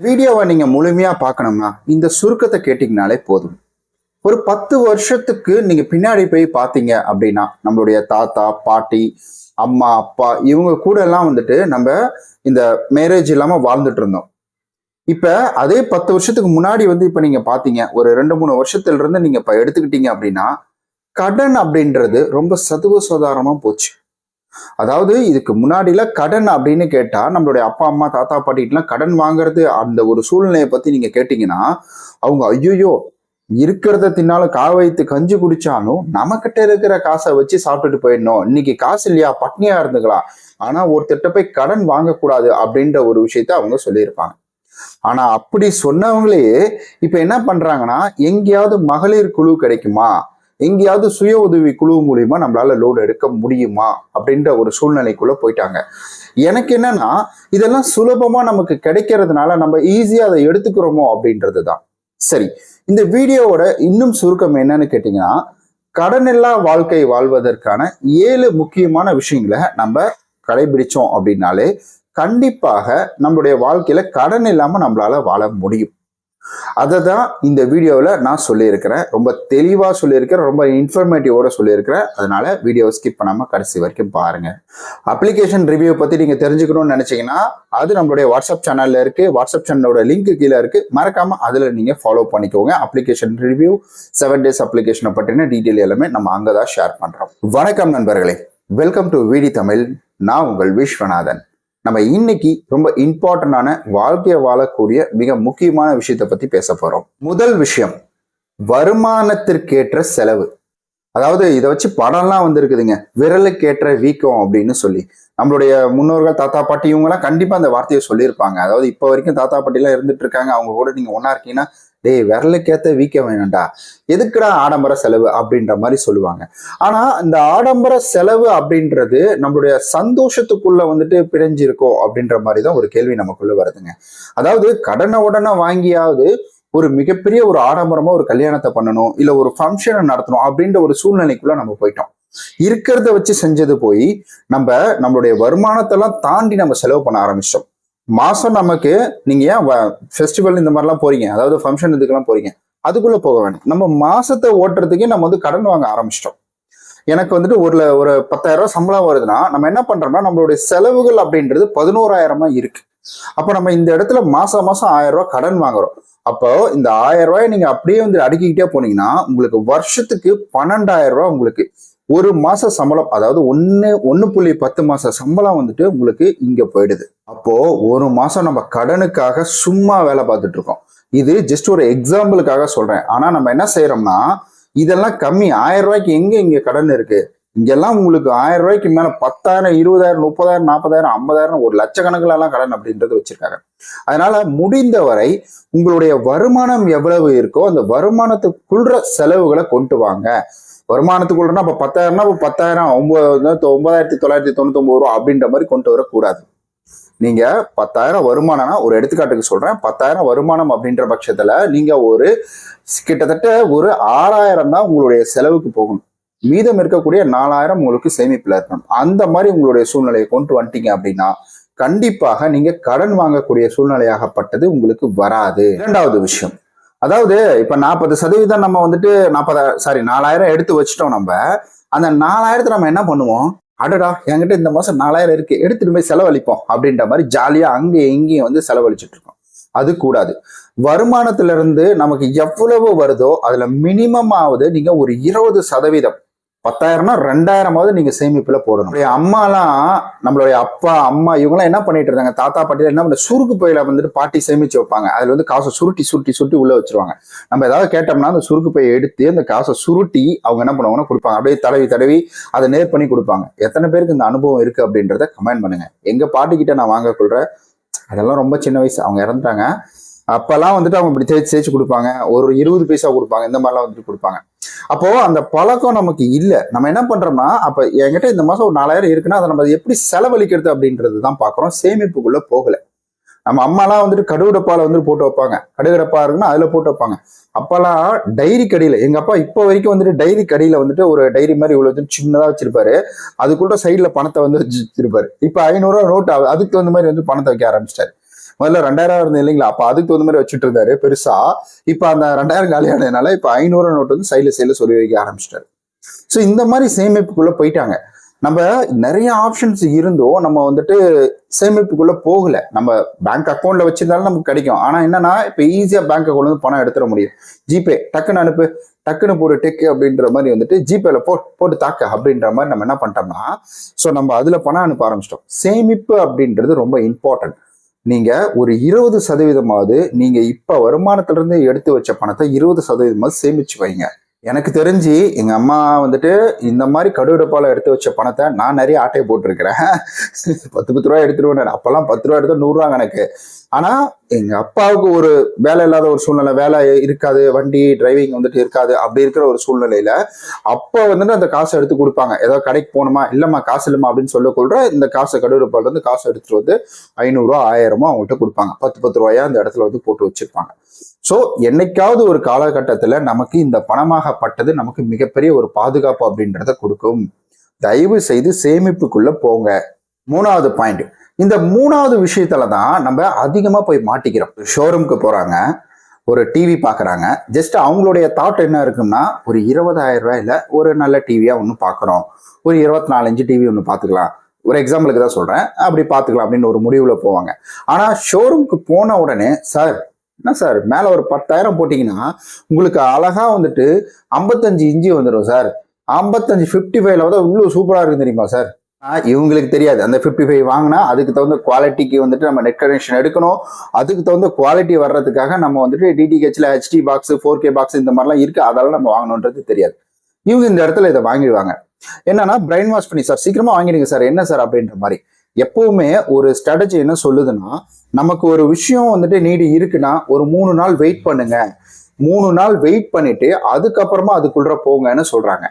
வீடியோவை நீங்கள் முழுமையாக பார்க்கணும்னா இந்த சுருக்கத்தை கேட்டிங்கனாலே போதும். ஒரு பத்து வருஷத்துக்கு நீங்கள் பின்னாடி போய் பார்த்தீங்க அப்படின்னா நம்மளுடைய தாத்தா பாட்டி அம்மா அப்பா இவங்க கூட எல்லாம் வந்துட்டு நம்ம இந்த மேரேஜ் இல்லாமல் வாழ்ந்துட்டு இருந்தோம் இப்போ அதே பத்து வருஷத்துக்கு முன்னாடி வந்து இப்போ நீங்கள் பார்த்தீங்க ஒரு ரெண்டு மூணு வருஷத்துல இருந்து நீங்கள் இப்போ எடுத்துக்கிட்டீங்க அப்படின்னா கடன் அப்படின்றது ரொம்ப சதுவ சுதாரமா போச்சு. அதாவது இதுக்கு முன்னாடில கடன் அப்படின்னு கேட்டா நம்மளுடைய அப்பா அம்மா தாத்தா பாட்டிகிட்டலாம் கடன் வாங்குறது அந்த ஒரு சூழ்நிலையை பத்தி நீங்க கேட்டிங்கன்னா அவங்க ஐயோயோ இருக்கிறத தின்னாலும் கா வைத்து கஞ்சி குடிச்சாலும் நம்மகிட்ட இருக்கிற காசை வச்சு சாப்பிட்டுட்டு போயிடணும். இன்னைக்கு காசு இல்லையா? பட்னியா இருந்துக்கலாம். ஆனா ஒருத்தட்ட போய் கடன் வாங்கக்கூடாது அப்படின்ற ஒரு விஷயத்த அவங்க சொல்லியிருப்பாங்க. ஆனா அப்படி சொன்னவங்களே இப்ப என்ன பண்றாங்கன்னா எங்கேயாவது மகளிர் குழு கிடைக்குமா? எங்கேயாவது சுய உதவி குழு மூலியமா நம்மளால லோன் எடுக்க முடியுமா அப்படின்ற ஒரு சூழ்நிலைக்குள்ள போயிட்டாங்க. எனக்கு என்னன்னா இதெல்லாம் சுலபமா நமக்கு கிடைக்கிறதுனால நம்ம ஈஸியா அதை எடுத்துக்கிறோமோ அப்படின்றது தான் சரி இந்த வீடியோவோட இன்னும் சுருக்கம் என்னன்னு கேட்டீங்கன்னா கடனில்லா வாழ்க்கை வாழ்வதற்கான ஏழு முக்கியமான விஷயங்களை நம்ம கடைபிடிச்சோம் அப்படின்னாலே கண்டிப்பாக நம்மளுடைய வாழ்க்கையில கடன் இல்லாம நம்மளால வாழ முடியும். அதை தான் இந்த வீடியோவில் நான் சொல்லியிருக்கிறேன். ரொம்ப தெளிவாக சொல்லியிருக்கிறேன் ரொம்ப இன்ஃபர்மேட்டிவோட சொல்லியிருக்கிறேன். அதனால வீடியோவை ஸ்கிப் பண்ணாமல் கடைசி வரைக்கும் பாருங்க. அப்ளிகேஷன் ரிவ்யூ பற்றி நீங்கள் தெரிஞ்சுக்கணும்னு நினச்சிங்கன்னா அது நம்மளுடைய வாட்ஸ்அப் சேனலில் இருக்குது வாட்ஸ்அப் சேனலோட லிங்க் கீழே இருக்குது மறக்காமல் அதில் நீங்கள் ஃபாலோ பண்ணிக்கோங்க. அப்ளிகேஷன் ரிவ்யூ செவன் டேஸ் அப்ளிகேஷனை பற்றின டீட்டெயில் எல்லாமே நம்ம அங்கே தான் ஷேர் பண்ணுறோம் வணக்கம் நண்பர்களே. வெல்கம் டு விடி தமிழ் நான் உங்கள் விஸ்வநாதன். நம்ம இன்னைக்கு ரொம்ப இம்பார்ட்டண்டான வாழ்க்கையை வாழக்கூடிய மிக முக்கியமான விஷயத்தை பத்தி பேச போறோம். முதல் விஷயம் வருமானத்திற்கேற்ற செலவு. அதாவது இதை வச்சு படம்லாம் வந்திருக்குதுங்க. விரலுக்கேற்ற வீக்கம் அப்படின்னு சொல்லி. நம்மளுடைய முன்னோர்கள் தாத்தா பாட்டி இவங்கெல்லாம் கண்டிப்பா அந்த வார்த்தையை சொல்லியிருப்பாங்க. அதாவது இப்போ வரைக்கும் தாத்தா பாட்டிலாம் இருந்துட்டு இருக்காங்க. அவங்க கூட நீங்க ஒன்னா இருக்கீங்கன்னா டேய் விரலுக்கேத்த வீக்க வேணும்டா. எதுக்குடா ஆடம்பர செலவு அப்படின்ற மாதிரி சொல்லுவாங்க. ஆனா இந்த ஆடம்பர செலவு அப்படின்றது நம்மளுடைய சந்தோஷத்துக்குள்ள வந்துட்டு பிழைஞ்சிருக்கோ அப்படின்ற மாதிரி தான் ஒரு கேள்வி நமக்குள்ள வருதுங்க. அதாவது கடனை உடனே வாங்கியாவது ஒரு மிகப்பெரிய ஒரு ஆடம்பரமா ஒரு கல்யாணத்தை பண்ணணும் இல்ல ஒரு ஃபங்க்ஷனை நடத்தணும் அப்படின்ற ஒரு சூழ்நிலைக்குள்ள நம்ம போயிட்டோம். இருக்கிறத வச்சு செஞ்சது போய் நம்ம நம்மளுடைய வருமானத்தெல்லாம் தாண்டி நம்ம செலவு பண்ண ஆரம்பிச்சோம் மாதம் நமக்கு நீங்கள் ஏன் ஃபெஸ்டிவல் இந்த மாதிரிலாம் போறீங்க? அதாவது ஃபங்க்ஷன் இதுக்கெல்லாம் போறீங்க? அதுக்குள்ளே போக வேண்டாம் நம்ம மாசத்தை ஓட்டுறதுக்கே நம்ம வந்து கடன் வாங்க ஆரம்பிச்சிட்டோம். எனக்கு வந்துட்டு ஒரு ஒரு பத்தாயிரம் ரூபாய் சம்பளம் வருதுன்னா நம்ம என்ன பண்றோம்னா நம்மளுடைய செலவுகள் அப்படின்றது பதினோராயிரமா இருக்கு. அப்போ நம்ம இந்த இடத்துல மாசம் மாசம் ஆயிரம் ரூபாய் கடன் வாங்குறோம். அப்போ இந்த ஆயிரம் ரூபாய் நீங்க அப்படியே வந்து அடுக்கிக்கிட்டே போனீங்கன்னா உங்களுக்கு வருஷத்துக்கு பன்னெண்டாயிரம் ரூபாய் உங்களுக்கு ஒரு மாச சம்பளம் அதாவது ஒன்னு ஒன்னு புள்ளி பத்து மாச சம்பளம் வந்துட்டு உங்களுக்கு இங்க போயிடுது. அப்போ ஒரு மாசம் நம்ம கடனுக்காக சும்மா வேலை பார்த்துட்டு இருக்கோம். இது ஜஸ்ட் ஒரு எக்ஸாம்பிளுக்காக சொல்றேன். ஆனா நம்ம என்ன செய்யறோம்னா இதெல்லாம் கம்மி. ஆயிரம் ரூபாய்க்கு எங்க இங்க கடன் இருக்கு? இங்கெல்லாம் உங்களுக்கு ஆயிரம் ரூபாய்க்கு மேல பத்தாயிரம் இருபதாயிரம் முப்பதாயிரம் நாற்பதாயிரம் ஐம்பதாயிரம் ஒரு லட்சக்கணக்கில் எல்லாம் கடன் அப்படின்றது வச்சிருக்காங்க. அதனால முடிந்தவரை உங்களுடைய வருமானம் எவ்வளவு இருக்கோ அந்த வருமானத்துக்குள்ள செலவுகளை கொண்டு வாங்க. வருமானத்துக்குள்ளனா இப்போ பத்தாயிரம்னா இப்போ பத்தாயிரம் ஒம்பது ஒன்பதாயிரத்தி தொள்ளாயிரத்தி தொண்ணூத்தொம்பது ரூபா அப்படின்ற மாதிரி கொண்டு வரக்கூடாது. நீங்க பத்தாயிரம் வருமானம்னா ஒரு எடுத்துக்காட்டுக்கு சொல்றேன். பத்தாயிரம் வருமானம் அப்படின்ற பட்சத்துல நீங்க ஒரு கிட்டத்தட்ட ஒரு ஆறாயிரம் தான் உங்களுடைய செலவுக்கு போகணும். மீதம் இருக்கக்கூடிய நாலாயிரம் உங்களுக்கு சேமிப்புல இருக்கணும். அந்த மாதிரி உங்களுடைய சூழ்நிலையை கொண்டு வந்துட்டீங்க அப்படின்னா கண்டிப்பாக நீங்க கடன் வாங்கக்கூடிய சூழ்நிலையாகப்பட்டது உங்களுக்கு வராது. இரண்டாவது விஷயம். அதாவது இப்ப நாற்பது சதவீதம் நம்ம வந்துட்டு நாற்பது சாரி நாலாயிரம் எடுத்து வச்சிட்டோம் நம்ம. அந்த நாலாயிரத்தை நம்ம என்ன பண்ணுவோம்? அடடா என்கிட்ட இந்த மாசம் நாலாயிரம் இருக்கு எடுத்துட்டு போய் செலவழிப்போம் அப்படின்ற மாதிரி ஜாலியா அங்க எங்கேயும் வந்து செலவழிச்சுட்டு இருக்கோம். அது கூடாது. வருமானத்துல இருந்து நமக்கு எவ்வளவு வருதோ அதுல மினிமம் ஆவது நீங்க ஒரு இருபது சதவீதம் பத்தாயிரம்னா ரெண்டாயிரமாவது நீங்க சேமிப்புல போடணும். அம்மாலாம் நம்மளுடைய அப்பா அம்மா இவங்களாம் என்ன பண்ணிட்டு இருந்தாங்க தாத்தா பாட்டியில என்ன பண்ண சுருக்கு பையில வந்துட்டு பாட்டி சேமிச்சு வைப்பாங்க. அதுல வந்து காசை சுருட்டி சுருட்டி சுருட்டி உள்ள வச்சிருவாங்க. நம்ம ஏதாவது கேட்டோம்னா அந்த சுருக்கு பையை எடுத்து அந்த காசை சுருட்டி அவங்க என்ன பண்ணுவாங்கன்னா கொடுப்பாங்க. அப்படியே தடவி தடவி அதை நேர் பண்ணி கொடுப்பாங்க. எத்தனை பேருக்கு இந்த அனுபவம் இருக்கு அப்படின்றத கமெண்ட் பண்ணுங்க. எங்க பாட்டி கிட்ட நான் வாங்க கொள்ற அதெல்லாம் ரொம்ப சின்ன வயசு. அவங்க இறந்துட்டாங்க. அப்பெல்லாம் வந்துட்டு அவங்க இப்படி தேய்ச்சி தேய்ச்சி கொடுப்பாங்க. ஒரு இருபது பைசா கொடுப்பாங்க. இந்த மாதிரிலாம் வந்துட்டு கொடுப்பாங்க. அப்போ அந்த பழக்கம் நமக்கு இல்லை. நம்ம என்ன பண்றோம்னா அப்ப என்கிட்ட இந்த மாசம் ஒரு நாலாயிரம் இருக்குன்னா அதை நம்ம எப்படி செலவழிக்கிறது அப்படின்றது தான் பாக்குறோம். சேமிப்புக்குள்ள போகல. நம்ம அம்மாலாம் வந்துட்டு கடுகுடப்பால வந்துட்டு வந்து போட்டு வைப்பாங்க. கடுகுடப்பா இருக்குன்னா அதுல போட்டு வைப்பாங்க. அப்பெல்லாம் டைரி கடையில எங்க அப்பா இப்போ வரைக்கும் வந்துட்டு டைரி கடையில வந்துட்டு ஒரு டைரி மாதிரி இவ்வளவு சின்னதா வச்சிருப்பாரு. அதுக்குள்ள சைட்ல பணத்தை வந்து வச்சிருப்பாரு. இப்ப ஐநூறுரூவா நோட் அதுக்கு தகுந்த மாதிரி வந்து பணத்தை வைக்க ஆரம்பிச்சிட்டாரு. முதல்ல ரெண்டாயிரம் இருந்தது இல்லைங்களா? அப்ப அதுக்கு தகுந்த மாதிரி வச்சுட்டு இருந்தாரு. பெருசா இப்ப அந்த ரெண்டாயிரம் காலியானதுனால இப்ப ஐநூறு நோட்டு வந்து சைடுல சைடுல சொல்லி வைக்க ஆரம்பிச்சிட்டாரு. ஸோ இந்த மாதிரி சேமிப்புக்குள்ள போயிட்டாங்க. நம்ம நிறைய ஆப்ஷன்ஸ் இருந்தோம் நம்ம வந்துட்டு சேமிப்புக்குள்ள போகல. நம்ம பேங்க் அக்கௌண்ட்ல வச்சிருந்தாலும் நமக்கு கிடைக்கும். ஆனா என்னன்னா இப்ப ஈஸியா பேங்க் அக்கௌண்ட்ல இருந்து பணம் எடுத்துட முடியும். ஜிபே டக்குன்னு அனுப்பு. டக்குன்னு போடு டெக்கு அப்படின்ற மாதிரி வந்துட்டு ஜிபேல போ போட்டு தாக்க அப்படின்ற மாதிரி நம்ம என்ன பண்ணிட்டோம்னா ஸோ நம்ம அதுல பணம் அனுப்ப ஆரம்பிச்சிட்டோம். சேமிப்பு அப்படின்றது ரொம்ப இம்பார்ட்டன்ட் நீங்க ஒரு இருபது சதவீதமாவது நீங்க இப்ப வருமானத்திலிருந்து எடுத்து வச்ச பணத்தை இருபது சதவீதமாவது சேமிச்சு வைங்க. எனக்கு தெரிஞ்சு எங்க அம்மா வந்துட்டு இந்த மாதிரி கடுவெடுப்பால எடுத்து வச்ச பணத்தை நான் நிறைய ஆட்டையை போட்டிருக்கிறேன். பத்து பத்து ரூபா எடுத்துருவேன் அப்பெல்லாம் பத்து ரூபா எடுத்தா நூறு எனக்கு. கணக்கு ஆனா எங்க அப்பாவுக்கு ஒரு வேலை இல்லாத ஒரு சூழ்நிலை வேலை இருக்காது வண்டி டிரைவிங் வந்துட்டு இருக்காது அப்படி இருக்கிற ஒரு சூழ்நிலையில அப்ப வந்துட்டு அந்த காசை எடுத்து கொடுப்பாங்க. ஏதாவது கடைக்கு போகணுமா? இல்லம்மா காசு இல்லைம்மா அப்படின்னு சொல்ல இந்த காசை கடுவெடுப்பால இருந்து காசு எடுத்துட்டு வந்து ஐநூறுரூவா ஆயிரமோ அவங்கள்ட்ட கொடுப்பாங்க. பத்து பத்து ரூபாயா அந்த இடத்துல வந்து போட்டு வச்சிருப்பாங்க. ஸோ என்னைக்காவது ஒரு காலகட்டத்தில் நமக்கு இந்த பணமாகப்பட்டது நமக்கு மிகப்பெரிய ஒரு பாதுகாப்பு அப்படின்றத கொடுக்கும். தயவு செய்து சேமிப்புக்குள்ள போங்க. மூணாவது பாயிண்ட் இந்த மூணாவது விஷயத்துல தான் நம்ம அதிகமாக போய் மாட்டிக்கிறோம். ஷோரூம்க்கு போகிறாங்க ஒரு டிவி பார்க்குறாங்க ஜஸ்ட் அவங்களுடைய தாட் என்ன இருக்குன்னா ஒரு இருபதாயிரம் ரூபாயில ஒரு நல்ல டிவியாக ஒன்று பார்க்குறோம் ஒரு இருபத்தி நாலஞ்சு டிவி ஒன்று பார்த்துக்கலாம் ஒரு எக்ஸாம்பிளுக்கு தான் சொல்கிறேன் அப்படி பார்த்துக்கலாம் அப்படின்னு ஒரு முடிவில் போவாங்க. ஆனால் ஷோரூம்க்கு போன உடனே சார் என்ன சார்? மேலே ஒரு பத்தாயிரம் போட்டிங்கன்னா உங்களுக்கு அழகா வந்துட்டு ஐம்பத்தஞ்சு இஞ்சி வந்துடும் சார். ஐம்பத்தஞ்சு ஃபிஃப்டி ஃபைவ்ல வந்து இவ்வளோ சூப்பராக இருக்கும் தெரியுமா சார்? இவங்களுக்கு தெரியாது. அந்த ஃபிஃப்டி ஃபைவ் வாங்கினா அதுக்கு தகுந்த குவாலிட்டிக்கு வந்துட்டு நம்ம நெட் கனெக்ஷன் எடுக்கணும். அதுக்கு தகுந்த குவாலிட்டி வர்றதுக்காக நம்ம வந்துட்டு டிடிஹெச்ல HD box four K box இந்த மாதிரிலாம் இருக்குது அதெல்லாம் நம்ம வாங்கணுன்றது தெரியாது. இவங்க இந்த இடத்துல இதை வாங்கிடுவாங்க. என்னன்னா பிரெயின் வாஷ் பண்ணி சார் சீக்கிரமா வாங்கிடுங்க சார். என்ன சார் அப்படின்ற மாதிரி. எப்பவுமே ஒரு ஸ்ட்ராட்டஜி என்ன சொல்லுதுன்னா நமக்கு ஒரு விஷயம் வந்துட்டு நீடி இருக்குன்னா ஒரு மூணு நாள் வெயிட் பண்ணுங்க. மூணு நாள் வெயிட் பண்ணிட்டு அதுக்கப்புறமா அதுக்குள்ள போங்கன்னு சொல்றாங்க.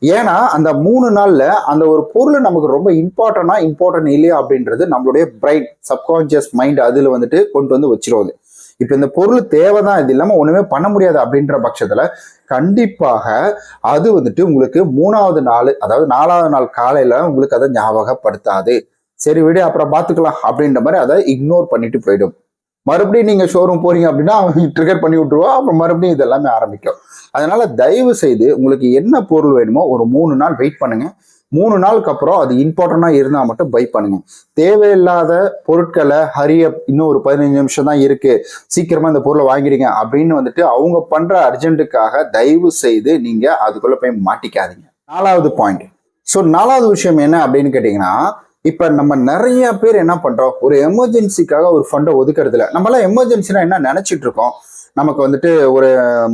ஏன்னா அந்த மூணு நாள்ல அந்த ஒரு பொருள் நமக்கு ரொம்ப இம்பார்ட்டனா இம்பார்ட்டன்ட் இல்லையா அப்படின்றது நம்மளுடைய பிரைன் சப்கான்சியஸ் மைண்ட் அதுல வந்துட்டு கொண்டு வந்து வச்சிருவது இப்ப இந்த பொருள் தேவைதான் இது இல்லாம ஒண்ணுமே பண்ண முடியாது அப்படின்ற பட்சத்துல கண்டிப்பாக அது வந்துட்டு உங்களுக்கு மூணாவது நாள் அதாவது நாலாவது நாள் காலையில உங்களுக்கு அதை ஞாபகப்படுத்தாது. சரி விடு அப்புறம் பார்த்துக்கலாம் அப்படின்ற மாதிரி அதை இக்னோர் பண்ணிட்டு போயிடும். மறுபடியும் நீங்க ஷோரூம் போறீங்க அப்படின்னா அவன் ட்ரிகர் பண்ணி விட்டுருவோம் அப்புறம் மறுபடியும் இது எல்லாமே ஆரம்பிக்கும். அதனால தயவு செய்து உங்களுக்கு என்ன பொருள் வேணுமோ ஒரு மூணு நாள் வெயிட் பண்ணுங்க. மூணு நாளுக்கு அப்புறம் அது இம்பார்ட்டண்டா இருந்தா மட்டும் பை பண்ணுங்க. தேவையில்லாத பொருட்களை ஹரிய இன்னும் ஒரு பதினஞ்சு நிமிஷம் தான் இருக்கு. சீக்கிரமா இந்த பொருளை வாங்கிடுங்க அப்படின்னு வந்துட்டு அவங்க பண்ற அர்ஜென்ட்டுக்காக தயவு செய்து நீங்க அதுக்குள்ள போய் மாட்டிக்காதீங்க. நாலாவது பாயிண்ட் ஸோ நாலாவது விஷயம் என்ன அப்படின்னு கேட்டீங்கன்னா இப்ப நம்ம நிறைய பேர் என்ன பண்றோம்? ஒரு எமர்ஜென்சிக்காக ஒரு ஃபண்டை ஒதுக்குறது இல்ல நம்மளாம் எமர்ஜென்சினா என்ன நினைச்சிட்டு இருக்கோம் நமக்கு வந்துட்டு ஒரு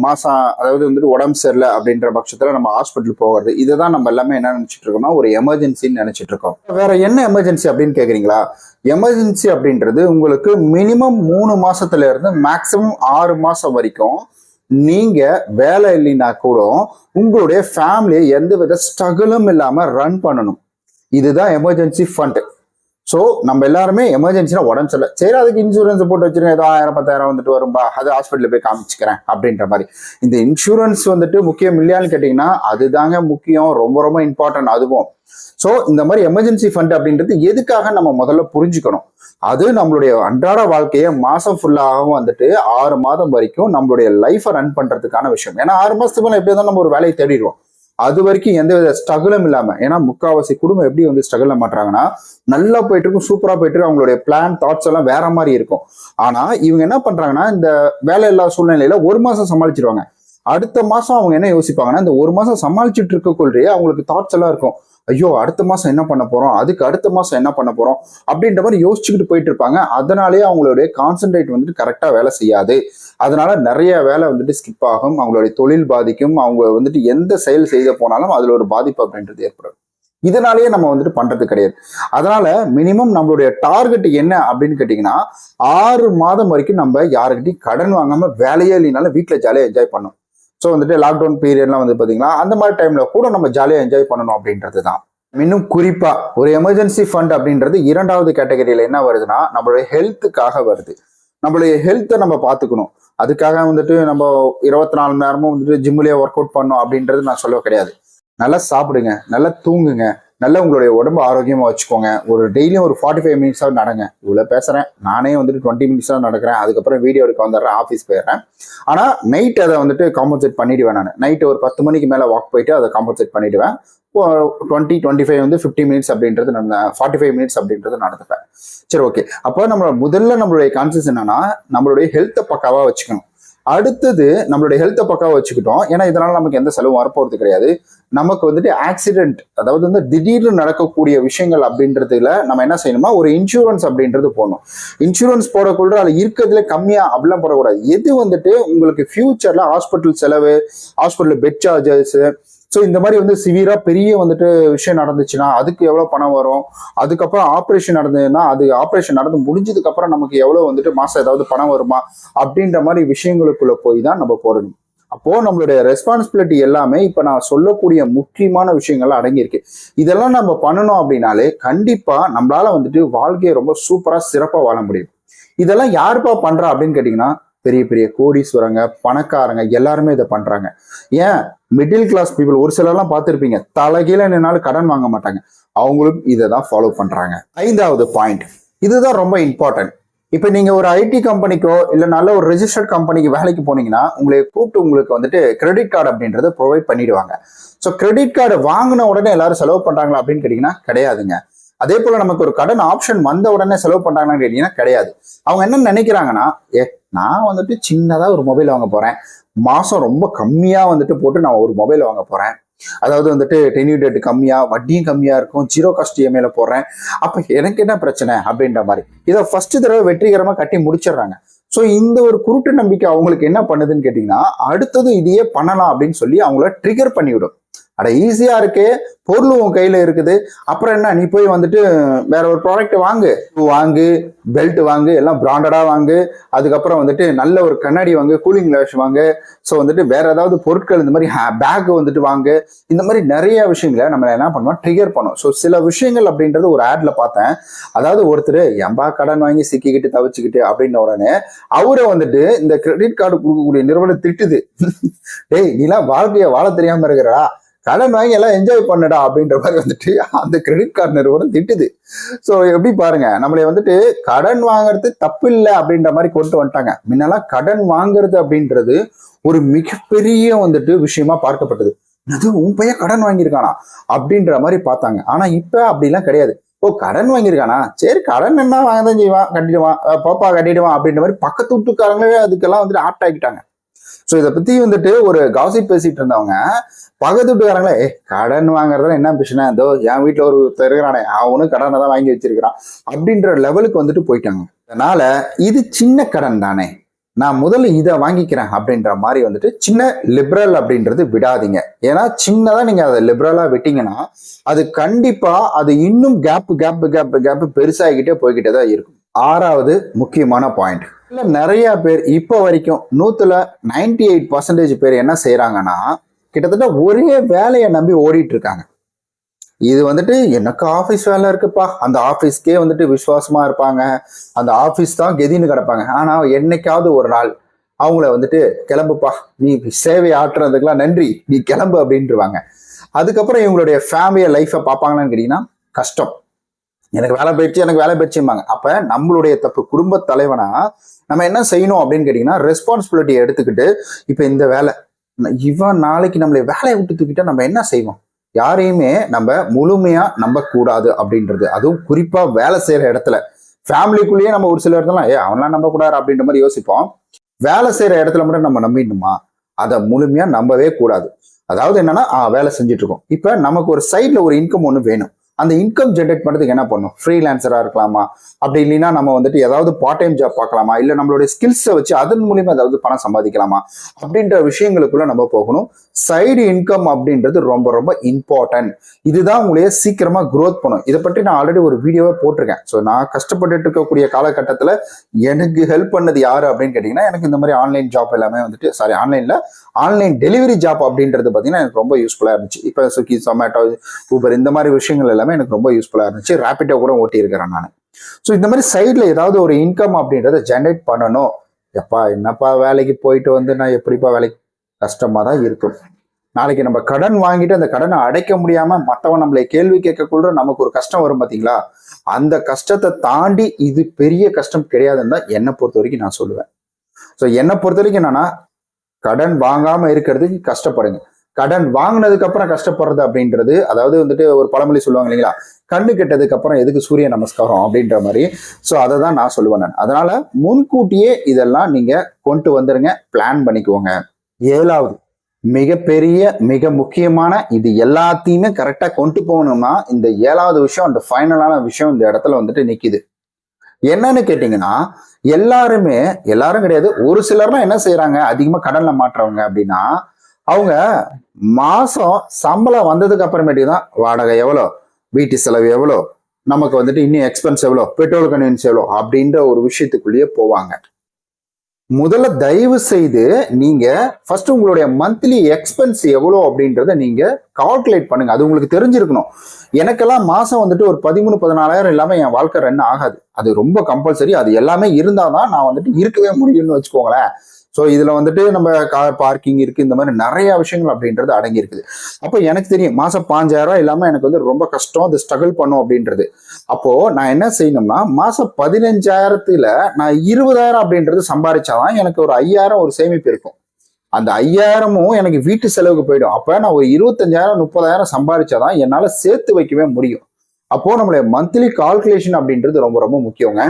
மாசம் அதாவது வந்துட்டு உடம்பு சரியில்லை அப்படின்ற பட்சத்துல நம்ம ஹாஸ்பிட்டல் போகிறது. இதை தான் நம்ம எல்லாமே என்ன நினைச்சிட்டு இருக்கோம்னா ஒரு எமர்ஜென்சின்னு நினைச்சிட்டு இருக்கோம் வேற என்ன எமர்ஜென்சி அப்படின்னு கேக்குறீங்களா? எமர்ஜென்சி அப்படின்றது உங்களுக்கு மினிமம் மூணு மாசத்துல இருந்து மேக்சிமம் ஆறு மாசம் வரைக்கும் நீங்க வேலை இல்லைன்னா கூட உங்களுடைய ஃபேமிலியை எந்த வித ஸ்ட்ரகிளும் இல்லாம ரன் பண்ணணும். இதுதான் எமர்ஜென்சி ஃபண்ட் ஸோ நம்ம எல்லாருமே எமர்ஜென்சினா உடம்பு சரியில்லை. சரி அதுக்கு இன்சூரன்ஸ் போட்டு வச்சிருங்க. ஏதோ ஆயிரம் பத்தாயிரம் வந்துட்டு வரும்பா. அது ஹாஸ்பிட்டலில் போய் காமிச்சுக்கிறேன் அப்படின்ற மாதிரி. இந்த இன்சூரன்ஸ் வந்துட்டு முக்கியம் இல்லையான்னு கேட்டிங்கன்னா அதுதாங்க முக்கியம். ரொம்ப ரொம்ப இம்பார்ட்டன்ட் அதுவும். ஸோ இந்த மாதிரி எமர்ஜென்சி ஃபண்ட் அப்படின்றது எதுக்காக நம்ம முதல்ல புரிஞ்சுக்கணும்? அது நம்மளுடைய அன்றாட வாழ்க்கையை மாதம் ஃபுல்லாகவும் வந்துட்டு ஆறு மாதம் வரைக்கும் நம்மளுடைய லைஃப்பை ரன் பண்ணுறதுக்கான விஷயம். ஏன்னா ஆறு மாதத்துக்கு மேலே எப்படி இருந்தாலும் நம்ம ஒரு வேலையை தேடிடுவோம். அது வரைக்கும் எந்த வித ஸ்ட்ரகிளும் இல்லாமல் ஏன்னா முக்காவாசி குடும்பம் எப்படி வந்து ஸ்ட்ரகிள் மாட்டுறாங்கன்னா நல்லா போயிட்டு இருக்கும் சூப்பராக போயிட்டு இருக்கும் அவங்களுடைய பிளான் தாட்ஸ் எல்லாம் வேற மாதிரி இருக்கும். ஆனால் இவங்க என்ன பண்ணுறாங்கன்னா இந்த வேலை இல்லாத சூழ்நிலையில ஒரு மாதம் சமாளிச்சிருவாங்க. அடுத்த மாசம் அவங்க என்ன யோசிப்பாங்கன்னா இந்த ஒரு மாசம் சமாளிச்சுட்டு இருக்கக்குள்ளேயே அவங்களுக்கு தாட்ஸ் எல்லாம் இருக்கும். ஐயோ அடுத்த மாசம் என்ன பண்ண போறோம்? அதுக்கு அடுத்த மாசம் என்ன பண்ண போறோம்? அப்படின்ற மாதிரி யோசிச்சுக்கிட்டு போயிட்டு இருப்பாங்க. அதனாலேயே அவங்களுடைய கான்சென்ட்ரேட் வந்துட்டு கரெக்டா வேலை செய்யாது. அதனால நிறைய வேலை வந்துட்டு ஸ்கிப் ஆகும். அவங்களுடைய தொழில் பாதிக்கும். அவங்க வந்துட்டு எந்த செயல் செய்த போனாலும் அதுல ஒரு பாதிப்பு அப்படின்றது ஏற்படும். இதனாலேயே நம்ம வந்துட்டு பண்றது கிடையாது. அதனால மினிமம் நம்மளுடைய டார்கெட் என்ன அப்படின்னு கேட்டீங்கன்னா ஆறு மாதம் வரைக்கும் நம்ம யாருக்கிட்டையும் கடன் வாங்காம வேலையே இல்லைனாலும் வீட்டில் ஜாலியாக என்ஜாய் பண்ணோம் ஸோ வந்துட்டு லாக்டவுன் பீரியட்லாம் வந்து பார்த்தீங்கன்னா அந்த மாதிரி டைமில் கூட நம்ம ஜாலியாக என்ஜாய் பண்ணணும் அப்படின்றது தான் இன்னும் குறிப்பாக ஒரு எமர்ஜென்சி ஃபண்ட் அப்படின்றது இரண்டாவது கேட்டகரியில் என்ன வருதுன்னா நம்மளுடைய ஹெல்த்துக்காக வருது. நம்மளுடைய ஹெல்த்தை நம்ம பார்த்துக்கணும் அதுக்காக வந்துட்டு நம்ம இருபத்தி நாலு மணி நேரமும் வந்துட்டு ஜிம்லேயே ஒர்க் அவுட் பண்ணோம் அப்படின்றது நான் சொல்ல கிடையாது. நல்லா சாப்பிடுங்க நல்லா தூங்குங்க. நல்ல உங்களுடைய உடம்பு ஆரோக்கியமாக வச்சுக்கோங்க. ஒரு டெய்லியும் ஒரு ஃபார்ட்டி ஃபைவ் மினிட்ஸாக நடங்க. இவ்வளோ பேசுகிறேன் நானே வந்துட்டு டுவெண்ட்டி மினிட்ஸாக நடக்கிறேன். அதுக்கப்புறம் வீடியோ எடுக்க வந்துடுறேன். ஆஃபீஸ் போயிடுறேன். ஆனால் நைட் அதை வந்துட்டு காம்பன்சேட் பண்ணிவிடுவேன் நான். நைட்டு ஒரு பத்து மணிக்கு மேலே வாக் போயிட்டு அதை காம்பன்சேட் பண்ணிடுவேன். டுவெண்ட்டி டுவெண்ட்டி ஃபைவ் வந்து ஃபிஃப்டி மினிட்ஸ் அப்படின்றது நான் ஃபார்ட்டி ஃபைவ் மினிட்ஸ் அப்படின்றது நடந்துப்பேன். சரி ஓகே அப்போ நம்ம முதல்ல நம்மளுடைய கான்சியஸ் என்னன்னா நம்மளுடைய ஹெல்த்தை பக்காவாக வச்சுக்கணும். அடுத்தது நம்மளுடைய ஹெல்த்தை பக்காவாக வச்சுக்கிட்டோம். ஏன்னா இதனால நமக்கு எந்த செலவும் வரப்போறது கிடையாது. நமக்கு வந்துட்டு ஆக்சிடென்ட் அதாவது வந்து திடீர்னு நடக்கக்கூடிய விஷயங்கள் அப்படின்றதுல நம்ம என்ன செய்யணுமா ஒரு இன்சூரன்ஸ் அப்படின்றது போடணும். இன்சூரன்ஸ் போடக்குள்ள அதில் இருக்கிறதுல கம்மியா அப்படிலாம் போடக்கூடாது. எது வந்துட்டு உங்களுக்கு ஃபியூச்சர்ல ஹாஸ்பிட்டல் செலவு ஹாஸ்பிட்டல் பெட் சார்ஜஸ் ஸோ இந்த மாதிரி வந்து சிவியரா பெரிய வந்துட்டு விஷயம் நடந்துச்சுன்னா அதுக்கு எவ்வளோ பணம் வரும்? அதுக்கப்புறம் ஆப்ரேஷன் நடந்ததுன்னா அது ஆப்ரேஷன் நடந்து முடிஞ்சதுக்கு அப்புறம் நமக்கு எவ்வளோ வந்துட்டு மாசம் ஏதாவது பணம் வருமா? அப்படின்ற மாதிரி விஷயங்களுக்குள்ள போய் தான் நம்ம போடணும். அப்போ நம்மளுடைய ரெஸ்பான்சிபிலிட்டி எல்லாமே இப்ப நான் சொல்லக்கூடிய முக்கியமான விஷயங்கள்லாம் அடங்கியிருக்கு. இதெல்லாம் நம்ம பண்ணணும் அப்படின்னாலே கண்டிப்பா நம்மளால வந்துட்டு வாழ்க்கையை ரொம்ப சூப்பரா சிறப்பா வாழ முடியும். இதெல்லாம் யாருப்பா பண்றா அப்படின்னு கேட்டீங்கன்னா பெரிய பெரிய கோடீஸ்வரங்க பணக்காரங்க எல்லாருமே இதை பண்றாங்க. ஏன்? மிடில் கிளாஸ் பீப்புள் ஒரு சிலர்லாம் பார்த்துருப்பீங்க தலைகீழ நின்னாலும் கடன் வாங்க மாட்டாங்க. அவங்களும் இதை தான் ஃபாலோ பண்றாங்க. ஐந்தாவது பாயிண்ட் இதுதான் ரொம்ப இம்பார்ட்டன்ட் இப்போ நீங்க ஒரு ஐடி கம்பெனிக்கோ இல்லை நல்ல ஒரு ரெஜிஸ்டர்ட் கம்பெனிக்கு வேலைக்கு போனீங்கன்னா உங்களை கூப்பிட்டு உங்களுக்கு வந்துட்டு கிரெடிட் கார்டு அப்படின்றத ப்ரொவைட் பண்ணிடுவாங்க. ஸோ கிரெடிட் கார்டு வாங்கின உடனே எல்லாரும் செலவு பண்றாங்களா அப்படின்னு கேட்டீங்கன்னா கிடையாதுங்க. அதே போல நமக்கு ஒரு கடன் ஆப்ஷன் வந்த உடனே செலவு பண்றாங்களான்னு கேட்டீங்கன்னா கிடையாது. அவங்க என்ன நினைக்கிறாங்கன்னா நான் வந்துட்டு சின்னதாக ஒரு மொபைல் வாங்க போகிறேன் மாதம் ரொம்ப கம்மியாக வந்துட்டு போட்டு நான் ஒரு மொபைல் வாங்க போகிறேன் அதாவது வந்துட்டு டென்யூ டேட் கம்மியாக வட்டியும் கம்மியாக இருக்கும் ஜீரோ காஸ்ட் இஎம்ஐல போடுறேன். அப்போ எனக்கு என்ன பிரச்சனை அப்படின்ற மாதிரி. இதை ஃபர்ஸ்ட் தடவை வெற்றிகரமாக கட்டி முடிச்சிடுறாங்க. ஸோ இந்த ஒரு குருட்டு நம்பிக்கை அவங்களுக்கு என்ன பண்ணுதுன்னு கேட்டிங்கன்னா அடுத்தது இதையே பண்ணலாம் அப்படின்னு சொல்லி அவங்கள ட்ரிகர் பண்ணிவிடும். அட ஈஸியா இருக்கே. பொருள் உன் கையில இருக்குது. அப்புறம் என்ன? நீ போய் வந்துட்டு வேற ஒரு ப்ராடக்ட் வாங்கு. வாங்கு பெல்ட் வாங்கு எல்லாம் பிராண்டடா வாங்கு. அதுக்கப்புறம் வந்துட்டு நல்ல ஒரு கண்ணாடி வாங்கு கூலிங் கிளாஸ் வாங்கு. ஸோ வந்துட்டு வேற ஏதாவது பொருட்கள் இந்த மாதிரி பேக் வந்துட்டு வாங்கு. இந்த மாதிரி நிறைய விஷயங்களை நம்ம என்ன பண்ணுவோம்? ட்ரிகர் பண்ணோம் ஸோ சில விஷயங்கள் அப்படின்றது ஒரு ஆட்ல பார்த்தேன். அதாவது ஒருத்தர் எம்பா கடன் வாங்கி சிக்கிக்கிட்டு தவிச்சுக்கிட்டு அப்படின்ன உடனே அவரை வந்துட்டு இந்த கிரெடிட் கார்டு கொடுக்கக்கூடிய நிறுவனம் திட்டுது. டேய் நீலாம் வாழ்க்கைய வாழ தெரியாம இருக்கிறா கடன் வாங்கி எல்லாம் என்ஜாய் பண்ணுடா அப்படின்ற மாதிரி வந்துட்டு அந்த கிரெடிட் கார்டு நிறுவனம் திட்டுது. ஸோ எப்படி பாருங்க நம்மளை வந்துட்டு கடன் வாங்குறது தப்பு இல்லை அப்படின்ற மாதிரி கொண்டு வந்துட்டாங்க. முன்னெல்லாம் கடன் வாங்குறது அப்படின்றது ஒரு மிகப்பெரிய வந்துட்டு விஷயமா பார்க்கப்பட்டது. அது உன் பையன் கடன் வாங்கியிருக்கானா அப்படின்ற மாதிரி பார்த்தாங்க. ஆனா இப்ப அப்படிலாம் கிடையாது. ஓ கடன் வாங்கியிருக்கானா? சரி கடன் என்ன வாங்க தான் செய்வான் கட்டிடுவான் பாப்பா கட்டிடுவான் அப்படின்ற மாதிரி பக்கத்து வீட்டுக்காரங்களே அதுக்கெல்லாம் வந்துட்டு ஆப்ட் ஆகிட்டாங்க ஸோ இதை பத்தி வந்துட்டு ஒரு காசிப் பேசிட்டு இருந்தவங்க பக்கத்து வீட்டுக்காரங்களே ஏ கடன் வாங்குறதுல என்ன பிரச்சனை? இதோ என் வீட்டில் ஒரு ஒருத்தர் இருக்கிறானே அவனும் கடனை தான் வாங்கி வச்சிருக்கிறான். அப்படின்ற லெவலுக்கு வந்துட்டு போயிட்டாங்க. அதனால இது சின்ன கடன் தானே நான் முதல்ல இதை வாங்கிக்கிறேன் அப்படின்ற மாதிரி வந்துட்டு சின்ன லிபரல் அப்படின்றது விடாதீங்க. ஏன்னா சின்னதாக நீங்கள் அதை லிபரலாக விட்டீங்கன்னா அது கண்டிப்பாக அது இன்னும் கேப் கேப் கேப் கேப் பெருசாகிக்கிட்டே போய்கிட்டே தான் இருக்கும். ஆறாவது முக்கியமான பாயிண்ட் இல்லை நிறைய பேர் இப்போ வரைக்கும் நூற்றுல நைன்டி எயிட் பர்சன்டேஜ் பேர் என்ன செய்கிறாங்கன்னா கிட்டத்தட்ட ஒரே வேலையை நம்பி ஓடிட்டு இருக்காங்க இது வந்துட்டு எனக்கு ஆஃபீஸ் வேலை இருக்குப்பா. அந்த ஆஃபீஸ்க்கே வந்துட்டு விசுவாசமாக இருப்பாங்க. அந்த ஆஃபீஸ் தான் கெதின்னு கிடப்பாங்க. ஆனால் என்னைக்காவது ஒரு நாள் அவங்கள வந்துட்டு கிளம்புப்பா. நீ சேவை ஆற்றுறதுக்கெல்லாம் நன்றி. நீ கிளம்பு அப்படின்ட்டுருவாங்க அதுக்கப்புறம் இவங்களுடைய ஃபேமிலியை லைஃப்பை பார்ப்பாங்களான்னு கேட்டிங்கன்னா கஷ்டம். எனக்கு வேலை போயிடுச்சு எனக்கு வேலை போயிடுச்சும்பாங்க. அப்ப நம்மளுடைய தப்பு குடும்ப தலைவனா நம்ம என்ன செய்யணும் அப்படின்னு கேட்டீங்கன்னா ரெஸ்பான்சிபிலிட்டியை எடுத்துக்கிட்டு இப்ப இந்த வேலை இவன் நாளைக்கு நம்மளை வேலையை விட்டு தூக்கிட்டா நம்ம என்ன செய்வோம்? யாரையுமே நம்ம முழுமையா நம்பக்கூடாது அப்படின்றது. அதுவும் குறிப்பா வேலை செய்யற இடத்துல. ஃபேமிலிக்குள்ளேயே நம்ம ஒரு சில இடத்துல ஏ அவன்லாம் நம்ப கூடாது அப்படின்ற மாதிரி யோசிப்போம். வேலை செய்யற இடத்துல மட்டும் நம்ம நம்பிடணுமா? அதை முழுமையா நம்பவே கூடாது. அதாவது என்னன்னா வேலை செஞ்சுட்டு இருக்கோம். இப்ப நமக்கு ஒரு சைட்ல ஒரு இன்கம் ஒன்று வேணும். அந்த இன்கம் ஜென்ரேட் பண்ணுறதுக்கு என்ன பண்ணும்? ஃப்ரீலான்சராக இருக்கலாமா? அப்படி இல்லைன்னா நம்ம வந்துட்டு ஏதாவது பார்ட் டைம் ஜாப் பார்க்கலாமா? இல்லை நம்மளுடைய ஸ்கில்ஸை வச்சு அதன் மூலியமாக ஏதாவது பணம் சம்பாதிக்கலாமா? அப்படின்ற விஷயங்களுக்குள்ள நம்ம போகணும். சைடு இன்கம் அப்படின்றது ரொம்ப ரொம்ப இம்பார்ட்டன்ட் இதுதான் உங்களைய சீக்கிரமாக க்ரோத் பண்ணும். இதை பற்றி நான் ஆல்ரெடி ஒரு வீடியோவே போட்டிருக்கேன். ஸோ நான் கஷ்டப்பட்டுட்டு இருக்கக்கூடிய காலகட்டத்தில் எனக்கு ஹெல்ப் பண்ணது யார் அப்படின்னு கேட்டிங்கன்னா எனக்கு இந்த மாதிரி ஆன்லைன் ஜாப் எல்லாமே வந்துட்டு சாரி ஆன்லைனில் ஆன்லைன் டெலிவரி ஜாப் அப்படின்றது பார்த்தீங்கன்னா எனக்கு ரொம்ப யூஸ்ஃபுல்லாக இருந்துச்சு. இப்போ ஸ்விக்கி ஜொமேட்டோ ஊபர் இந்த மாதிரி விஷயங்கள் எல்லாமே எனக்கு ரொம்ப யூஸ்ஃபுல்லாக இருந்துச்சு. ரேப்பிட்டோ கூட ஓட்டியிருக்கிறேன் நான். ஸோ இந்த மாதிரி சைடில் ஏதாவது ஒரு இன்கம் அப்படின்றத ஜென்ரேட் பண்ணணும். எப்பா என்னப்பா வேலைக்கு போயிட்டு வந்து நான் எப்படிப்பா வேலைக்கு கஷ்டமாக தான் இருக்கும். நாளைக்கு நம்ம கடன் வாங்கிட்டு அந்த கடனை அடைக்க முடியாம மற்றவன் நம்மளை கேள்வி கேட்கக்குள்ள நமக்கு ஒரு கஷ்டம் வரும் பாத்தீங்களா? அந்த கஷ்டத்தை தாண்டி இது பெரிய கஷ்டம் கிடையாதுன்னு தான் என்னை பொறுத்த வரைக்கும் நான் சொல்லுவேன். ஸோ என்னை பொறுத்த வரைக்கும் என்னன்னா கடன் வாங்காம இருக்கிறதுக்கு கஷ்டப்படுங்க. கடன் வாங்கினதுக்கு அப்புறம் கஷ்டப்படுறது அப்படின்றது அதாவது வந்துட்டு ஒரு பழமொழி சொல்லுவாங்க இல்லைங்களா? கண்ணு கெட்டதுக்கு அப்புறம் எதுக்கு சூரிய நமஸ்காரம் அப்படின்ற மாதிரி. ஸோ அதை தான் நான் சொல்லுவேன் நான். அதனால முன்கூட்டியே இதெல்லாம் நீங்க கொண்டு வந்துருங்க பிளான் பண்ணிக்குவோங்க ஏழாவது மிகப்பெரிய மிக முக்கியமான இது எல்லாத்தையுமே கரெக்டாக கொண்டு போகணும்னா இந்த ஏழாவது விஷயம் அந்த ஃபைனலான விஷயம் இந்த இடத்துல வந்துட்டு நிற்கிது என்னன்னு கேட்டிங்கன்னா எல்லாருமே எல்லாரும் கிடையாது ஒரு சிலர்லாம் என்ன செய்யறாங்க அதிகமாக கடனில் மாட்டுறவங்க அப்படின்னா அவங்க மாசம் சம்பளம் வந்ததுக்கு அப்புறமேட்டுக்கு தான் வாடகை எவ்வளோ? வீட்டு செலவு எவ்வளோ? நமக்கு வந்துட்டு இன்னும் எக்ஸ்பென்ஸ் எவ்வளோ? பெட்ரோல் கன்வீனியன்ஸ் எவ்வளோ? அப்படின்ற ஒரு விஷயத்துக்குள்ளேயே போவாங்க. முதல்ல தயவு செய்து நீங்க ஃபர்ஸ்ட் உங்களுடைய மந்த்லி எக்ஸ்பென்ஸ் எவ்வளோ அப்படின்றத நீங்க கால்குலேட் பண்ணுங்க. அது உங்களுக்கு தெரிஞ்சிருக்கணும். எனக்கெல்லாம் மாசம் வந்துட்டு ஒரு பதிமூணு பதினாலாயிரம் இல்லாம என் வாழ்க்கை ரன் ஆகாது. அது ரொம்ப கம்பல்சரி அது எல்லாமே இருந்தாதான் நான் வந்துட்டு இருக்கவே முடியும்னு வச்சுக்கோங்களேன். ஸோ இதில் வந்துட்டு நம்ம கார் பார்க்கிங் இருக்குது இந்த மாதிரி நிறைய விஷயங்கள் அப்படின்றது அடங்கி இருக்குது அப்போ எனக்கு தெரியும் மாதம் பாஞ்சாயிரம் இல்லாமல் எனக்கு வந்து ரொம்ப கஷ்டம். அது ஸ்ட்ரகிள் பண்ணும் அப்படின்றது. அப்போது நான் என்ன செய்யணும்னா மாதம் பதினஞ்சாயிரத்தில் நான் இருபதாயிரம் அப்படின்றது சம்பாதிச்சாதான் எனக்கு ஒரு ஐயாயிரம் ஒரு சேமிப்பு இருக்கும். அந்த ஐயாயிரமும் எனக்கு வீட்டு செலவுக்கு போயிடும். அப்போ நான் ஒரு இருபத்தஞ்சாயிரம் முப்பதாயிரம் சம்பாதிச்சாதான் என்னால் சேர்த்து வைக்கவே முடியும். அப்போது நம்மளுடைய மந்த்லி கால்குலேஷன் அப்படின்றது ரொம்ப ரொம்ப முக்கியங்க.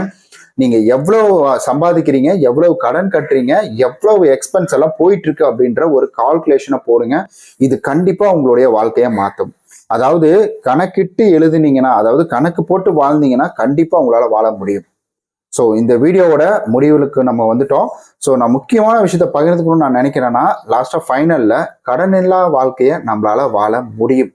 நீங்கள் எவ்வளோ சம்பாதிக்கிறீங்க எவ்வளவு கடன் கட்டுறீங்க எவ்வளவு எக்ஸ்பென்ஸ் எல்லாம் போயிட்டு இருக்கு அப்படின்ற ஒரு கால்குலேஷனை போடுங்க. இது கண்டிப்பாக உங்களுடைய வாழ்க்கையை மாற்றும் அதாவது கணக்கிட்டு எழுதுனீங்கன்னா அதாவது கணக்கு போட்டு வாழ்ந்தீங்கன்னா கண்டிப்பாக உங்களால் வாழ முடியும். ஸோ இந்த வீடியோவோட முடிவுகளுக்கு நம்ம வந்துட்டோம். ஸோ நான் முக்கியமான விஷயத்த பகிர்ந்துக்கணும்னு நான் நினைக்கிறேன்னா லாஸ்ட்டாக ஃபைனலில் கடன் இல்லா வாழ்க்கையை நம்மளால் வாழ முடியும்.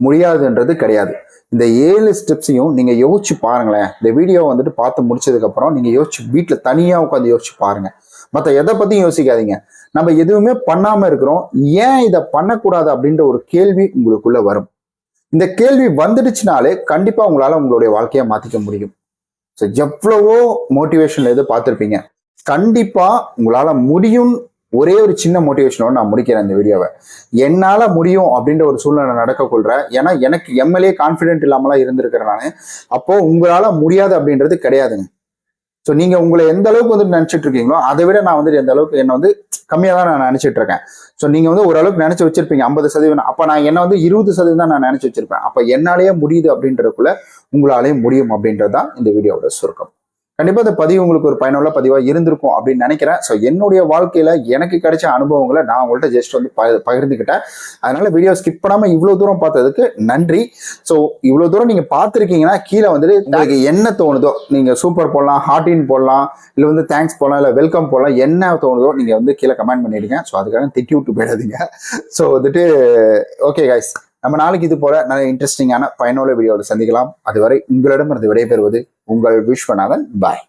முடியாதுன்றது கிடையாது. இந்த ஏழு ஸ்டெப்ஸையும் நீங்கள் யோசிச்சு பாருங்களேன். இந்த வீடியோ வந்துட்டு பார்த்து முடிச்சதுக்கப்புறம் நீங்கள் யோசிச்சு வீட்டில் தனியாக உட்காந்து யோசிச்சு பாருங்கள் மற்ற எதை பற்றியும் யோசிக்காதீங்க. நம்ம எதுவுமே பண்ணாமல் இருக்கிறோம். ஏன் இதை பண்ணக்கூடாது அப்படின்ற ஒரு கேள்வி உங்களுக்குள்ளே வரும். இந்த கேள்வி வந்துடுச்சுனாலே கண்டிப்பாக உங்களால் உங்களுடைய வாழ்க்கையை மாற்றிக்க முடியும். ஸோ எவ்வளவோ மோட்டிவேஷன்ல எது பார்த்துருப்பீங்க கண்டிப்பா உங்களால முடியும் ஒரே ஒரு சின்ன மோட்டிவேஷனோட நான் முடிக்கிறேன் இந்த வீடியோவை என்னால முடியும் அப்படின்ற ஒரு சூழ்நிலை நடக்க கொள்றேன் ஏன்னா எனக்கு எம்எல்ஏ கான்ஃபிடென்ட் இல்லாமலாம் இருந்திருக்கிறேன் நான். அப்போ உங்களால முடியாது அப்படின்றது கிடையாதுங்க. ஸோ நீங்க உங்களை எந்த அளவுக்கு வந்து நினைச்சிட்டு இருக்கீங்களோ அதை விட நான் வந்து எந்த அளவுக்கு என்ன வந்து கம்மியாக தான் நான் நினைச்சிட்டு இருக்கேன். ஸோ நீங்க வந்து ஓரளவுக்கு நினைச்சு வச்சிருப்பீங்க ஐம்பது சதவீதம். அப்போ நான் என்ன வந்து இருபது சதவீதம் தான் நான் நினைச்சு வச்சிருப்பேன். அப்போ என்னாலேயே முடியுது அப்படின்றதுக்குள்ள உங்களாலேயும் முடியும் அப்படின்றது தான் இந்த வீடியோவோட சுருக்கம். கண்டிப்பாக இந்த பதிவு உங்களுக்கு ஒரு பயனுள்ள பதிவாக இருந்திருக்கும் அப்படின்னு நினைக்கிறேன். ஸோ என்னுடைய வாழ்க்கையில் எனக்கு கிடைச்ச அனுபவங்களை நான் உங்கள்கிட்ட ஜஸ்ட் வந்து ப- பகிர்ந்துக்கிட்டேன். அதனால் வீடியோ ஸ்கிப் பண்ணாமல் இவ்வளோ தூரம் பார்த்ததுக்கு நன்றி. ஸோ இவ்வளோ தூரம் நீங்கள் பார்த்துருக்கீங்கன்னா கீழே வந்துட்டு உங்களுக்கு என்ன தோணுதோ நீங்கள் சூப்பர் போடலாம் ஹார்டின் போடலாம் இல்லை வந்து தேங்க்ஸ் போடலாம் இல்லை வெல்கம் போடலாம் என்ன தோணுதோ நீங்கள் வந்து கீழே கமெண்ட் பண்ணிடுங்க. ஸோ அதுக்காக திட்டி விட்டு போயிடாதீங்க. ஸோ வந்துட்டு ஓகே கைஸ் நம்ம நாளைக்கு இது போல நல்ல இன்ட்ரெஸ்டிங்கான பயனுள்ள வீடியோவில் சந்திக்கலாம். அதுவரை உங்களிடமிருந்து விடைபெறுவது உங்கள் விஸ்வநாதன் பாய்.